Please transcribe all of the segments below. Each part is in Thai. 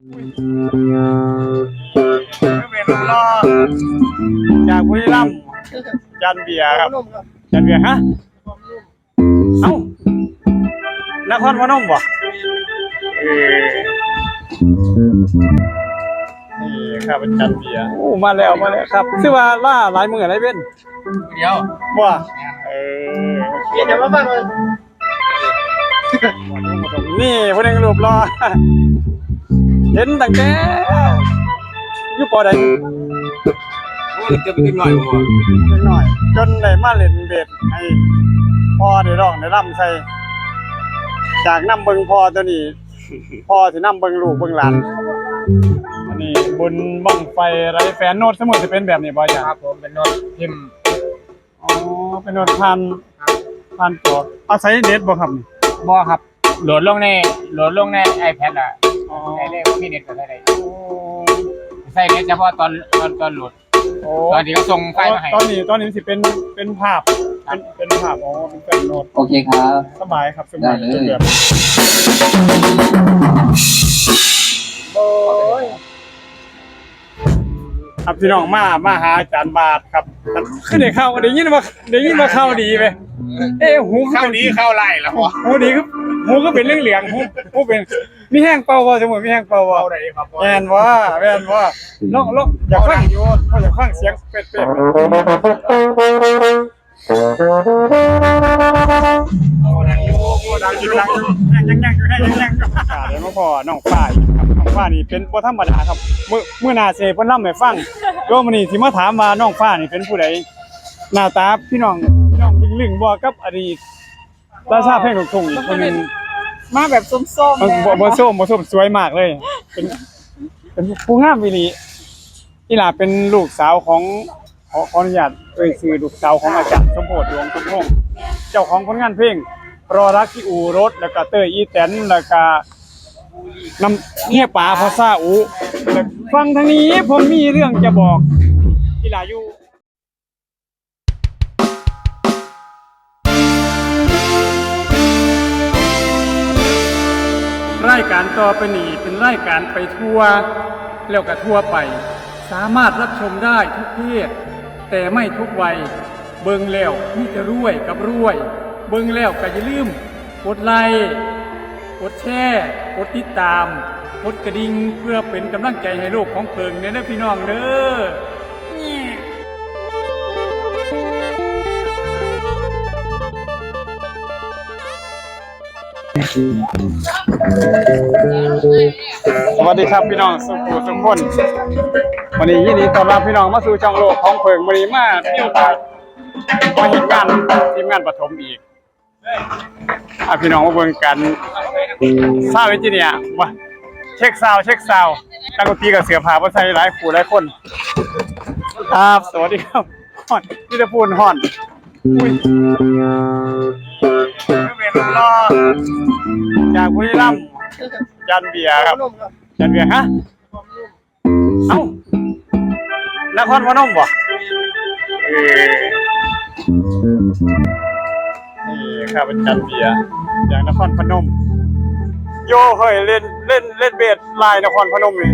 เป็นรอจากบุรีรัมย์ยันเบียร์ครับยันเบียร์ฮะ เอ้านครพนมบ่เออนี่ครับเป็นจันเบียร์โอ้มาแล้วมาแล้วครับชื่อว่าล่าหลายมืออะไรเป็นเดียวบ่เออเดี๋ยวมาบ้างเลยนี่พวกนึงรูปรอ เห็นตั้งแต่อยู่ปอใดโอ้ยจะไปขึ้นหน่อยผมว่าเล็กน้อย จนได้มาเล่นเบสให้พ่อได้ร้องได้ร่ำใส่จากน้ำเบิงพ่อตัวนี้พ่อสิน้ำเบิงลูกเบิงหลานอันนี้บุญบังไฟไรแฟนโนดสมุดจะเป็นแบบนี้บ่อย่างครับผมเป็นโน้ตพิมพ์อ๋อเป็นโนดพันพันตัวเอาใช้เน็ตบ่ครับนี่บอครับโหลดลงในโหลดลงใน iPad อะ อ๋อใช้เลขพี่เน็ตก็ได้ใส่เน็ตเฉพาะตอนตอนตอนโหลดโอ้ตอนที่เขาส่งไฟล์มาให้ตอนนี้ตอนนี้สิเป็นเป็นภาพเป็นเป็นภาพอ๋อเป็นแฟนโนดโอเคครับ สบายครับสบายได้เลยแบบโอ้ยครับพี่น้องมามาหาอาจารย์บาทครับขึ้นได้เข้าได้ยินว่าได้ยินว่าเข้าดีไปเอ้หูเข้านี้เข้าไล่แล้ววะ หูดีก็หูก็เป็นเรื่องเหลืองๆหูหูเป็น มีแห้งเป่าบ่สมมุติมีแห้งเป่าบ่เข้าไหนครับแม่นว่าแม่นว่าลองลองอยากฟังอยู่เขาอยากฟังเสียงเป็ดๆดังอยู่ดังอยู่ยังยังอยู่ยังยังอยู่อ่าเดี๋ยวมาพอน้องฝ้ายครับน้องฝ้ายนี่เป็นบ่ธรรมดาครับมื้อมื้อหน้าสิเพิ่นนำให้ฟังก็มื้อนี้สิมาถามว่าน้องฝ้ายนี่เป็นผู้ใดหน้าตาพี่น้องพี่น้องลึงๆบ่กับอดีตราชาเพลงลูกทุ่งอีกคนหนึง มาแบบส้มๆเออเลยบ่บ่ส้มบ่ส้มสวยมากเลย เป็นเป็นผู้งามวิลีนี่ล่ะเป็นลูกสาวของขอขออนุญาตเอ่ยชื่อลูกสาวของอาจารย์สมโพธิดวงทุกพงศ์เจ้าของผลงานเพลงรอรักที่อู่รถแล้วก็เตยอีแตนแล้วก็น้ำเฮียป่าพอซาอูแล้วฟังทางนี้ผมมีเรื่องจะบอกที่ลาอยู่ การต่อไปนี้เป็นรายการไปทั่ว แล้วก็ทั่วไป สามารถรับชมได้ทุกเพศแต่ไม่ทุกวัย เบิ่งแล้วมีแต่รวยกับรวย เบิ่งแล้วก็อย่าลืมกดไลค์กดแชร์กดติดตามกดกระดิ่งเพื่อเป็นกำลังใจให้โลกของเพิงเนี่ยนะพี่น้องเด้อ สวัสดีครับพี่น้องสุขุทุกคนวันนี้ยินดีต้อนรับพี่น้องมาสู่ช่องโลกของเพิงวันนี้มามีโอกาสมาเห็นงานทีมงานปฐมอีกอะพี่น้องมาเบิ่งกันซาวด์เอนจิเนียมาเช็คซาวเช็คซาวด์นักดนตรีกับเสือผาบ่ใส่หลายผู้หลายคนครับสวัสดีครับฮอนนี่จะพูนฮอน เป็นรอจากบุรีรัมย์ันเบียร์ครับ จันเบียร์ฮะ เอ้านครพนมบ่เออนี่ครับเป็นจันเบียร์จากนครพนม โยเฮ้ยเล่นเล่นเล่นเบสลายนครพนมนี่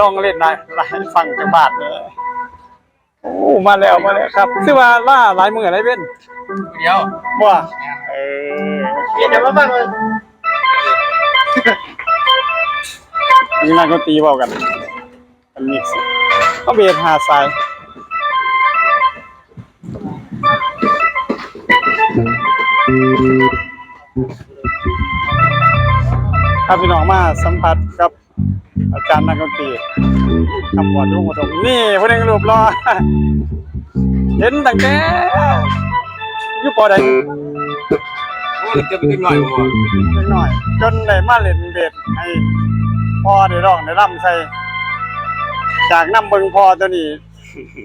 ลองเล่นลายลายฟังจังบาทเลย โอ้มาแล้วมาแล้วครับชื่อว่าล่าหลายมืออะไรเป็นเดียวบ่เออเดี๋ยวมาบ้างเลยนี่นักดนตรีเว้ากันกันมิกซ์ก็เบสหาสายถ้าพี่น้องมาสัมผัสกับ อาจารย์นักดนตรีคำบอดรุ่งอุดมนี่พวกนึงรูปรอเห็นตั้งแต่อยู่ปอใดโอ้ยจะไปขึ้นหน่อยผมว่าเล็กน้อย จนได้มาเล่นเบสให้พ่อได้ร้องได้ร่ำใส่จากน้ำเบิงพ่อตัวนี้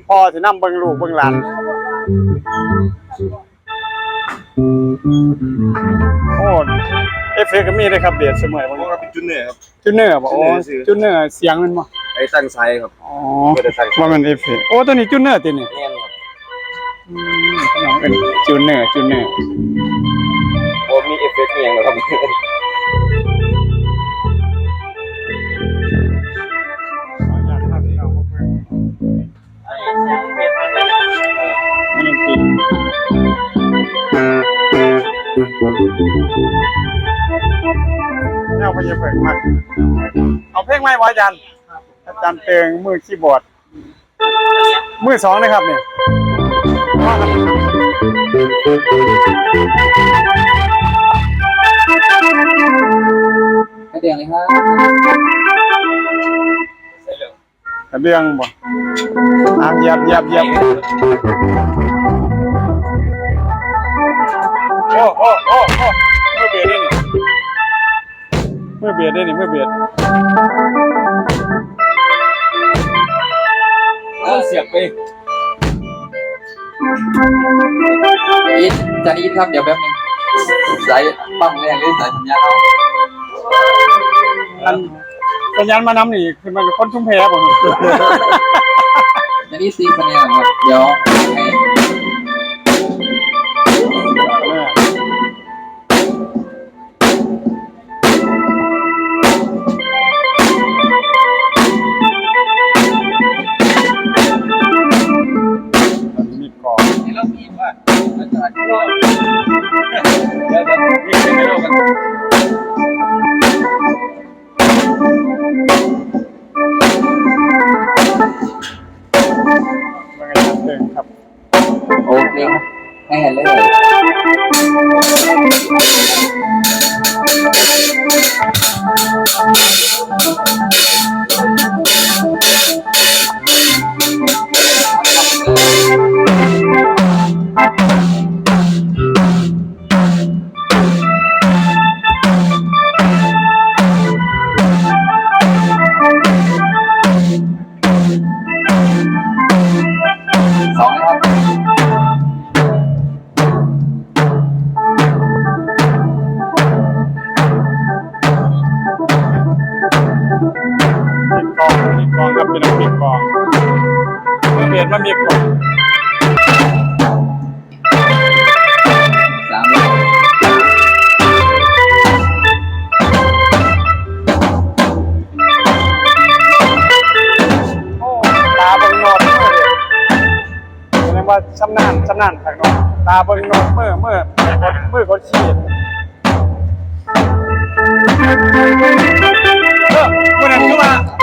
พ่อสิน้ำเบิงลูกเบิงหลานโอ้ เอฟเฟกต์ก็มีเลยครับเบียดเสมอเพราะว่าเป็นจุนเนอร์ครับ จุนเนอร์บอกโอ้จุนเนอร์เสียงมันบ่ไอ้ตั้งไซครับอ๋อว่ามันเอฟเฟกต์โอ้ตัวนี้จุนเนอร์ตัวนี้เน้องเป็นจูเนอร์จูเนอร์โอ้มีเอฟเฟกต์ยังครับนี่คือ นวพยาเผิงมากเอาเพลงไหมวะอาจารย์อาจารย์เติงมือคีย์บอร์ดมือสองนะครับนี่ว่ากันกระเดียงเลยครับกระเบื้องบ่อ่าเหยียบเหยียบเหยียบโอ้โอ้โอ้โอ้ มือเบียดได้นี่มือเบียดเออเสียบไปอินจานอินครับเดี๋ยวแป๊บนึงสายปั๊มแรงเลยสายสัญญาณเอาอันสัญญาณมานำนี่คือมันเป็นคนทุ่มเพบ่ครับจานนี้ซีคะแนนครับเดี๋ยว เมีกรองเปลี่ยนมามีกรองสามเลยโอ้ตาเบิ่งโนเมื่อเลยแสดงว่าชำนาญชำนาญทางโนดตาเบิ่งโนเมื่อเมื่อเมื่อเขาชี้เออเมื่อนั้นคือว่าเจ้า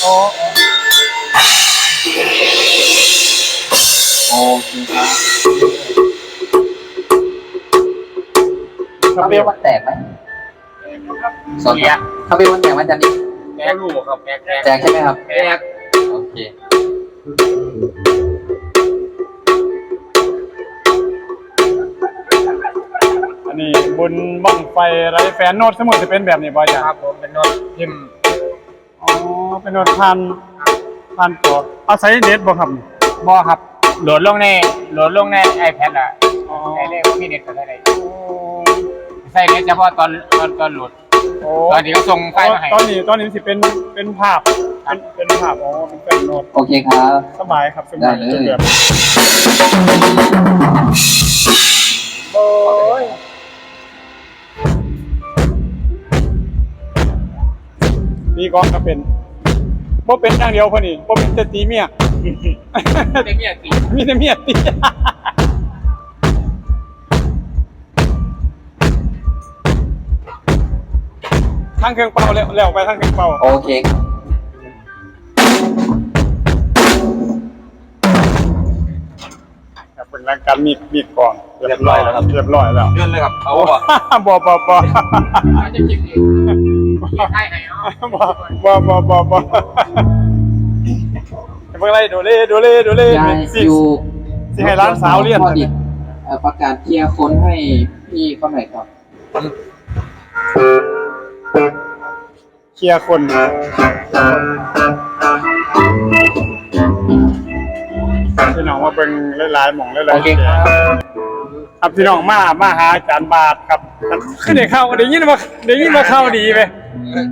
โอ้โอเคครับครัเขาบเรีเรียยกกว่าแตกไหมสอนครับเขาเรียกว่าแตกไหมอาจารย์นี่แกรู้ครับแกแกแตกใช่ไหมครับแกโอเค บุญบังไฟไรแฟนโนดสมุดจะเป็นแบบนี้บ่อยจ้ะครับผมเป็นโนตพิมพ์อ๋อเป็นโนดพันพันตัวเอาใช้เน็ตบ่ครับนี่บอครับโหลดลงในโหลดลงใน iPad อะอ๋อใช้เลขมีเน็ตก็ได้ใช้เน็ตเฉพาะตอนตอนตอนโหลดโอ้ตอนที่เขาส่งไฟล์มาให้ตอนนี้ตอนนี้สิเป็นเป็นภาพเป็นเป็นภาพอ๋อเป็นเป็นโนดโอเคครับสบายครับสบายได้เลยแบบโอ้ย มีกองก็เป็นบ่เป็นอย่างเดียวพอนี่บ่เป็นแต่ตีเมียเด็กเนี่ยตีมีแต่เมียตีทางเครื่องเป่าแล้วแล้วไปทางเครื่องเป่า โอเคครับ ครับเป็นรายการมีดมีดกองเรียบร้อยแล้วครับ เรียบร้อยแล้วเลื่อนเลยครับ เอาโอ้ว่ะบ่บ่บ่จะจิบอีกใช่ไหมเนาะบ่บ่บ่บ่บ่เมื่อไรโดเล่โดเล่โดเล่ยายสิอยู่สิให้ร้านสาวเรียนพอดีเอ่อประกาศเคลียร์คนให้พี่เขาหน่อยครับเคลียร์คน พี่น้องมาเบิ่งหลายๆหม่องหลายๆโอเคครับครับพี่น้องมามาหาอาจารย์บาทครับขึ้นได้เข้าได้ยินว่าได้ยินว่าเข้าดีไป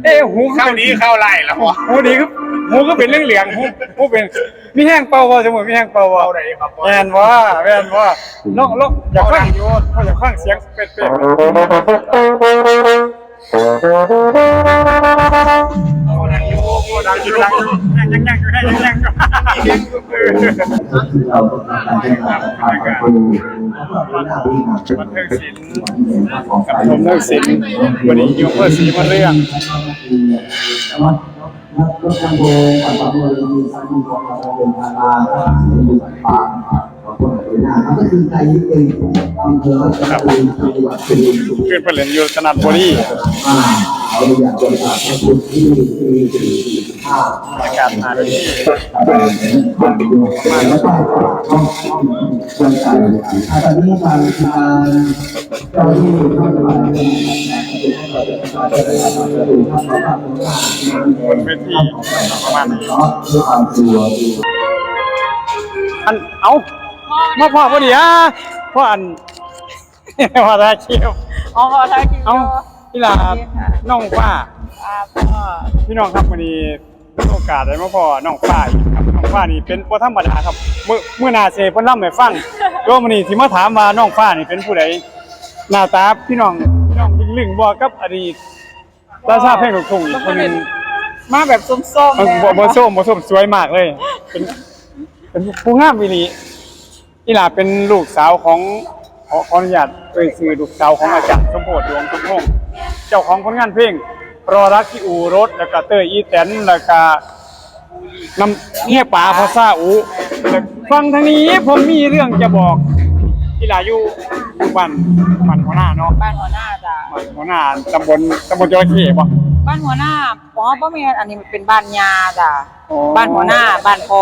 เอ้หูเข้าดีเข้าไล่แล้ววะหูดีคือหูก็เป็นเรื่องเหลืองหูหูเป็นมีแห้งเป่าบ่สมมุติมีแห้งเป่าบ่เอาไหนครับแม่นว่าแม่นว่าลองลองอยากฟังอยู่เขาอยากฟังเสียงเป็ดเป็ด ดังอยู่ดังอยู่ดังอยู่ยังยังอยู่ยังยังอยู่ที่เราต้องการแก้ไขปัญหาประตูหน้าที่หนักบันเทิงศิลป์กับชมเทิงศิลป์วันนี้ยูเพื่อสีมาเรื่องวัดวัดก็ทำโดยปัจจุบันมีสามีของเราเป็นทางการมีสายปางของคนอื่นก็คือใจยึดเอง อำเภอรัตนบุรีจังหวัดสุรินทร์ขึ้นไปเล่นอยู่สนัดบุรีอ่าเราอยากจะฝากขอบคุณที่ที่ที่ห้าในการหาดีผ่านดูแล้วก็ต้องต้องช่วยกันตอนนี้ทางทางเจ้าที่ท่านหลายท่านบนเวทีประมาณนี้ด้วยความกลัวอันเอามาพ่อพอดีอะ พ่ออัน ว่าได้คิวอ๋อถ้าคิวเอาพี่ลาน้องฟ้าอ่าพ่อพี่น้องครับวันนี้มีโอกาสได้มาพ่อน้องฟ้าอีกครับน้องฟ้านี่เป็นบ่ธรรมดาครับมื้อมื้อหน้าเสเพิ่นล่ำให้ฟังก็มื้อนี้สิมาถามว่าน้องฟ้านี่เป็นผู้ใดหน้าตาพี่น้องพี่น้องลึงๆบ่กับอดีตราชาเพลงลูกทุ่งอีกคนหนึงมาแบบส้มเออๆบ่บ่ส้มบ่ส้มสวยมากเลย เป็นเป็นผู้งามวิลี อีหลาเป็นลูกสาวของขอขออนุญาตเอ่ยชื่อลูกสาวของอาจารย์สมโพธิดวงสมพงษ์เจ้าของผลงานเพลงรอรักที่อูรถแล้วก็เตยอีแตนแล้วก็น้ำเมียป่าพอซาอูแล้วฟังทางนี้ผมมีเรื่องจะบอกอีหลาอยู่อยู่บ้านบ้านหัวหน้าเนาะบ้านหัวหน้าจ้ะบ้านหัวหน้าตำบลตำบลจระเข้บ่บ้านหัวหน้าอ๋อบ่แม่นอันนี้มันเป็นบ้านยาจ้ะอ๋อ บ้านหัวหน้าบ้านพ่อ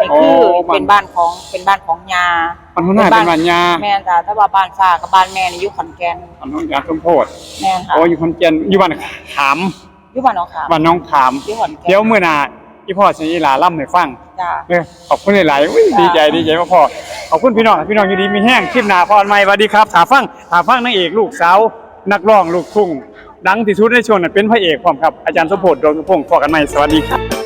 นี่คือโอ้บ้านเป็นบ้านของเป็นบ้านของยาบ้านหัวหน้าเป็นบ้านยาแม่นจ้ะถ้าว่าบ้านฟ้ากับบ้านแม่นี่อยู่ขอนแก่นบ้านน้องยาสมโพธิแม่นค่ะโอ้อยู่ขอนแก่นอยู่บ้านขามอยู่บ้านหนองขามบ้านน้องขามอยู่ขอนแก่นเดี๋ยวมื้อหน้าอีพ่อสิอีหลาล่ำให้ฟังจ้ะเด้อขอบคุณหลายๆอุ้ยดีใจดีใจมากพ่อขอบคุณพี่น้องพี่น้องอยู่ดีมีแห้งคลิปหน้าพรใหม่สวัสดีครับถาฟังถาฟังนางเอกลูกสาวนักร้องลูกทุ่งดังที่สุดในช่วงนั้นเป็นพระเอกพร้อมครับอาจารย์สมโพธิ์ดวงสมพงศ์พอกันใหม่สวัสดีครับ